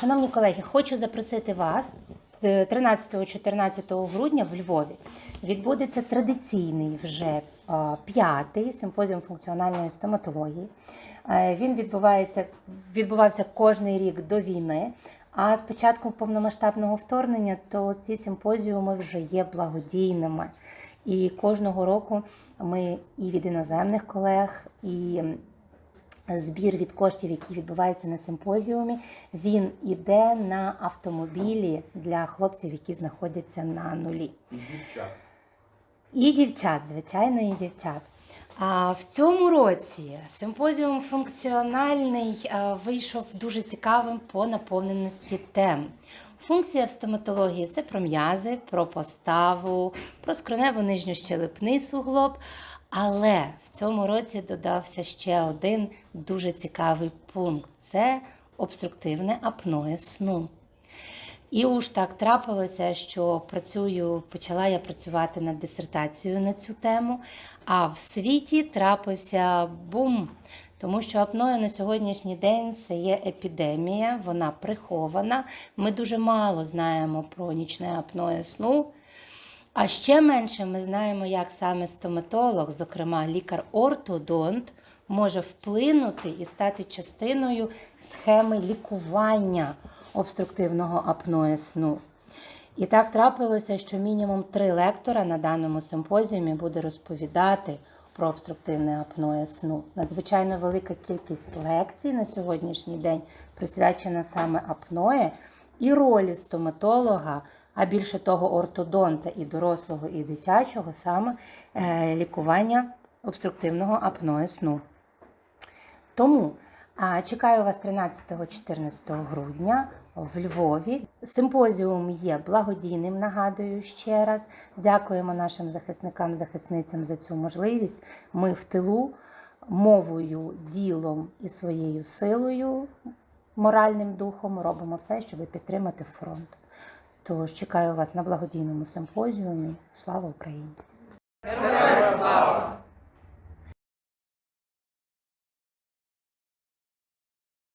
Шановні колеги, хочу запросити вас е, 13-14 грудня в Львові. Відбудеться традиційний вже е, п'ятий симпозіум функціональної стоматології. Е, Він відбувається, відбувався кожний рік до війни. А з початком повномасштабного вторгнення, то ці симпозіуми вже є благодійними. І кожного року ми і від іноземних колег, і збір від коштів, які відбуваються на симпозіумі, він іде на автомобілі для хлопців, які знаходяться на нулі. І дівчат. І дівчат, звичайно, і дівчат. А в цьому році симпозіум функціональний вийшов дуже цікавим по наповненості тем. Функція в стоматології це про м'язи, про поставу, про скронево-нижньощелепний суглоб. Але в цьому році додався ще один дуже цікавий пункт це обструктивне апноє сну. І уж так трапилося, що працюю, почала я працювати над дисертацією на цю тему, а в світі трапився бум. Тому що апноє на сьогоднішній день це є епідемія, вона прихована. Ми дуже мало знаємо про нічне апноє сну. А ще менше ми знаємо, як саме стоматолог, зокрема лікар-ортодонт, може вплинути і стати частиною схеми лікування обструктивного апноє сну. І так трапилося, що мінімум три лектора на даному симпозіумі буде розповідати про обструктивне апноє сну. Надзвичайно велика кількість лекцій на сьогоднішній день присвячена саме апноє і ролі стоматолога, а більше того, ортодонта і дорослого, і дитячого, саме е, лікування обструктивного апноє сну. Тому чекаю вас 13-14 грудня в Львові. Симпозіум є благодійним, нагадую ще раз. Дякуємо нашим захисникам, захисницям за цю можливість. Ми в тилу мовою, ділом і своєю силою, моральним духом робимо все, щоб підтримати фронт. Тож чекаю вас на благодійному симпозіумі. Слава Україні!